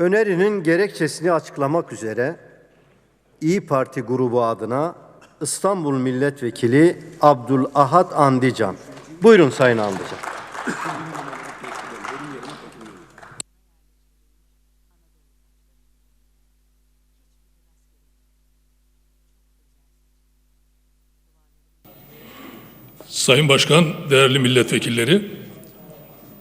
Önerinin gerekçesini açıklamak üzere İyi Parti grubu adına İstanbul Milletvekili Abdülahad Andican. Buyurun Sayın Andican. Sayın Başkan, değerli milletvekilleri,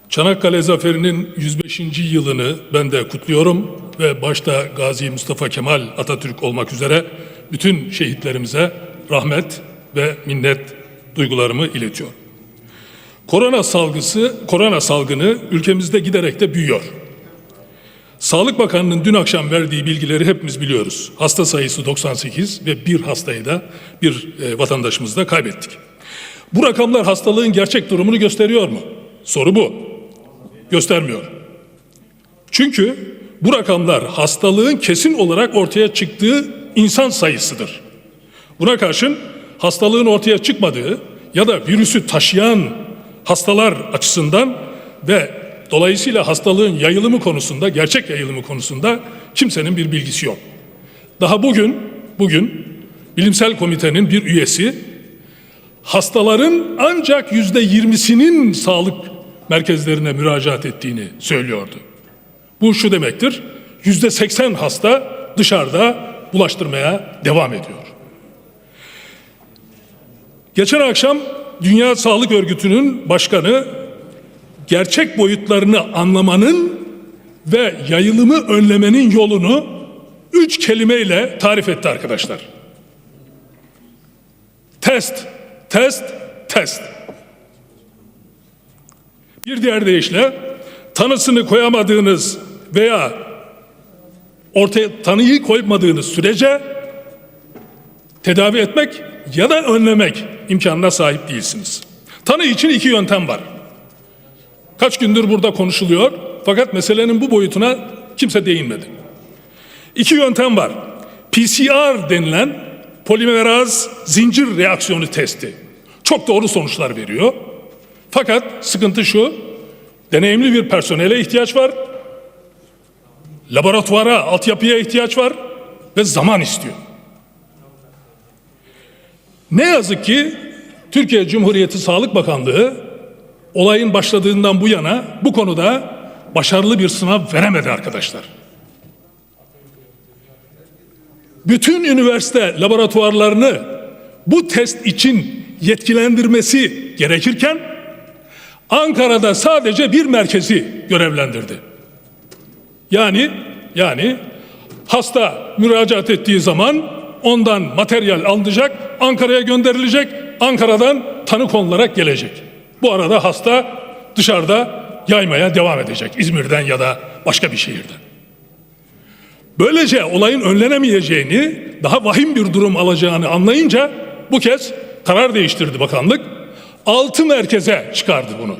Çanakkale Zaferi'nin 105. yılını ben de kutluyorum ve başta Gazi Mustafa Kemal Atatürk olmak üzere bütün şehitlerimize rahmet ve minnet duygularımı iletiyorum. Korona salgısı, korona salgını ülkemizde giderek de büyüyor. Sağlık Bakanı'nın dün akşam verdiği bilgileri hepimiz biliyoruz. Hasta sayısı 98 ve bir hastayı da bir e, vatandaşımızı da kaybettik. Bu rakamlar hastalığın gerçek durumunu gösteriyor mu? Soru bu. Göstermiyor. Çünkü bu rakamlar hastalığın kesin olarak ortaya çıktığı insan sayısıdır. Buna karşın hastalığın ortaya çıkmadığı ya da virüsü taşıyan hastalar açısından ve dolayısıyla hastalığın yayılımı konusunda, gerçek yayılımı konusunda kimsenin bir bilgisi yok. Daha bugün bugün bilimsel komitenin bir üyesi hastaların ancak yüzde yirmisinin sağlık merkezlerine müracaat ettiğini söylüyordu. Bu şu demektir, yüzde seksen hasta dışarıda bulaştırmaya devam ediyor. Geçen akşam Dünya Sağlık Örgütü'nün başkanı gerçek boyutlarını anlamanın ve yayılımı önlemenin yolunu üç kelimeyle tarif etti arkadaşlar. Test, test, test. Bir diğer deyişle tanısını koyamadığınız veya ortaya tanıyı koymadığınız sürece tedavi etmek ya da önlemek imkanına sahip değilsiniz. Tanı için iki yöntem var. Kaç gündür burada konuşuluyor fakat meselenin bu boyutuna kimse değinmedi. İki yöntem var. PCR denilen polimeraz zincir reaksiyonu testi. Çok doğru sonuçlar veriyor. Fakat sıkıntı şu, deneyimli bir personele ihtiyaç var, laboratuvara, altyapıya ihtiyaç var ve zaman istiyor. Ne yazık ki Türkiye Cumhuriyeti Sağlık Bakanlığı olayın başladığından bu yana bu konuda başarılı bir sınav veremedi arkadaşlar. Bütün üniversite laboratuvarlarını bu test için yetkilendirmesi gerekirken Ankara'da sadece bir merkezi görevlendirdi. Yani yani hasta müracaat ettiği zaman ondan materyal alınacak, Ankara'ya gönderilecek, Ankara'dan tanı konularak gelecek. Bu arada hasta dışarıda yaymaya devam edecek İzmir'den ya da başka bir şehirden. Böylece olayın önlenemeyeceğini, daha vahim bir durum alacağını anlayınca bu kez karar değiştirdi bakanlık. Altı merkeze çıkardı bunu.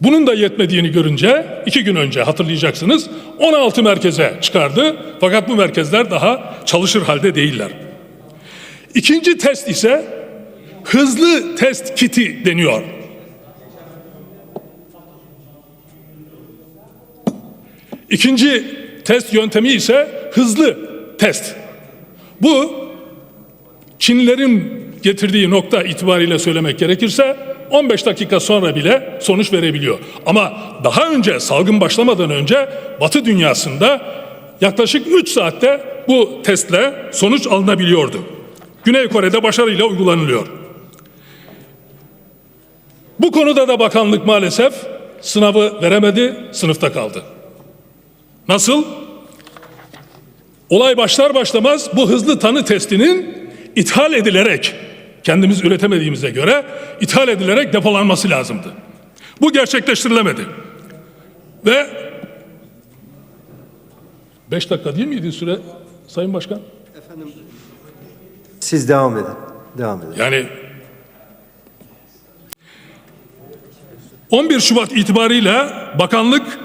Bunun da yetmediğini görünce iki gün önce hatırlayacaksınız 16 merkeze çıkardı. Fakat bu merkezler daha çalışır halde değiller. İkinci test ise hızlı test kiti deniyor. İkinci test yöntemi ise hızlı test. Bu Çinlilerin getirdiği nokta itibariyle söylemek gerekirse 15 dakika sonra bile sonuç verebiliyor. Ama daha önce salgın başlamadan önce Batı dünyasında yaklaşık 3 saatte bu testle sonuç alınabiliyordu. Güney Kore'de başarıyla uygulanılıyor. Bu konuda da bakanlık maalesef sınavı veremedi, sınıfta kaldı. Nasıl? Olay başlar başlamaz bu hızlı tanı testinin ithal edilerek kendimiz üretemediğimize göre ithal edilerek depolanması lazımdı. Bu gerçekleştirilemedi. Ve 5 dakika değil miydi süre Sayın Başkan? Siz devam edin. Devam edin. Yani 11 Şubat itibarıyla bakanlık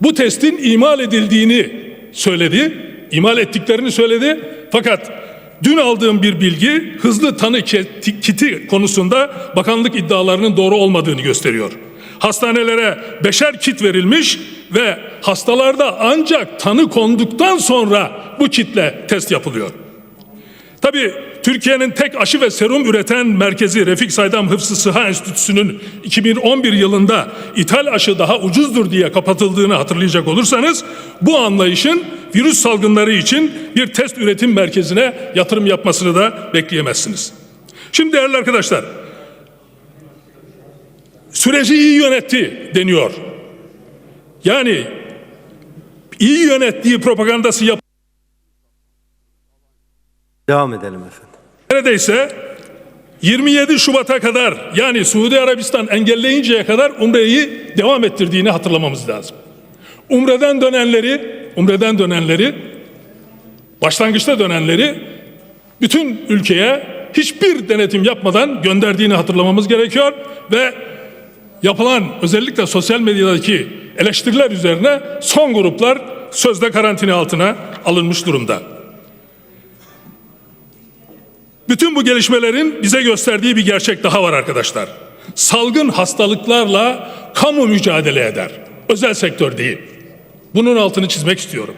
bu testin imal edildiğini söyledi. imal ettiklerini söyledi. Fakat dün aldığım bir bilgi hızlı tanı kiti konusunda bakanlık iddialarının doğru olmadığını gösteriyor. Hastanelere beşer kit verilmiş ve hastalarda ancak tanı konduktan sonra bu kitle test yapılıyor. Tabii Türkiye'nin tek aşı ve serum üreten merkezi Refik Saydam Hıfzı Sıha Enstitüsü'nün 2011 yılında ithal aşı daha ucuzdur diye kapatıldığını hatırlayacak olursanız bu anlayışın virüs salgınları için bir test üretim merkezine yatırım yapmasını da bekleyemezsiniz. Şimdi değerli arkadaşlar süreci iyi yönetti deniyor. Yani iyi yönettiği propagandası yap Devam edelim efendim. Neredeyse 27 Şubat'a kadar yani Suudi Arabistan engelleyinceye kadar Umre'yi devam ettirdiğini hatırlamamız lazım. Umre'den dönenleri, Umre'den dönenleri, başlangıçta dönenleri bütün ülkeye hiçbir denetim yapmadan gönderdiğini hatırlamamız gerekiyor ve yapılan özellikle sosyal medyadaki eleştiriler üzerine son gruplar sözde karantina altına alınmış durumda. Bütün bu gelişmelerin bize gösterdiği bir gerçek daha var arkadaşlar. Salgın hastalıklarla kamu mücadele eder. Özel sektör değil. Bunun altını çizmek istiyorum.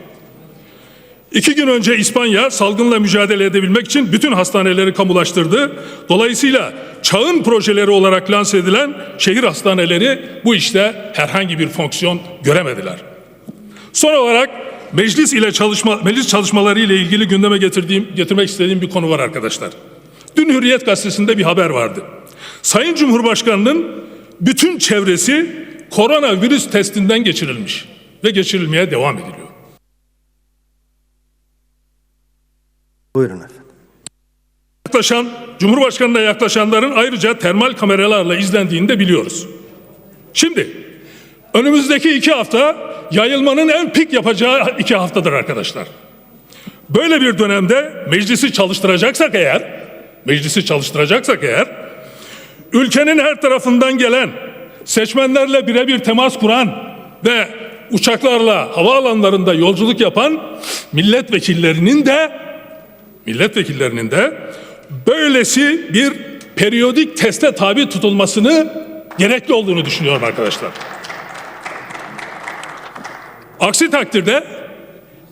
İki gün önce İspanya salgınla mücadele edebilmek için bütün hastaneleri kamulaştırdı. Dolayısıyla çağın projeleri olarak lanse edilen şehir hastaneleri bu işte herhangi bir fonksiyon göremediler. Son olarak meclis ile çalışma meclis çalışmaları ile ilgili gündeme getirdiğim getirmek istediğim bir konu var arkadaşlar. Dün Hürriyet gazetesinde bir haber vardı. Sayın Cumhurbaşkanının bütün çevresi koronavirüs testinden geçirilmiş ve geçirilmeye devam ediliyor. Buyurun efendim. Yaklaşan Cumhurbaşkanı'na yaklaşanların ayrıca termal kameralarla izlendiğini de biliyoruz. Şimdi önümüzdeki iki hafta yayılmanın en pik yapacağı iki haftadır arkadaşlar. Böyle bir dönemde meclisi çalıştıracaksak eğer, meclisi çalıştıracaksak eğer, ülkenin her tarafından gelen, seçmenlerle birebir temas kuran ve uçaklarla havaalanlarında yolculuk yapan milletvekillerinin de milletvekillerinin de böylesi bir periyodik teste tabi tutulmasını gerekli olduğunu düşünüyorum arkadaşlar. Aksi takdirde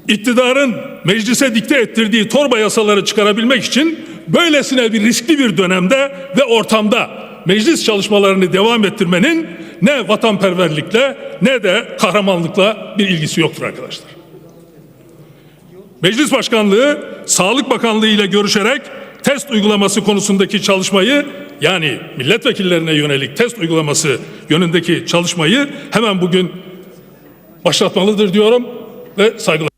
iktidarın meclise dikte ettirdiği torba yasaları çıkarabilmek için böylesine bir riskli bir dönemde ve ortamda meclis çalışmalarını devam ettirmenin ne vatanperverlikle ne de kahramanlıkla bir ilgisi yoktur arkadaşlar. Meclis Başkanlığı Sağlık Bakanlığı ile görüşerek test uygulaması konusundaki çalışmayı yani milletvekillerine yönelik test uygulaması yönündeki çalışmayı hemen bugün başlatmalıdır diyorum ve saygılar.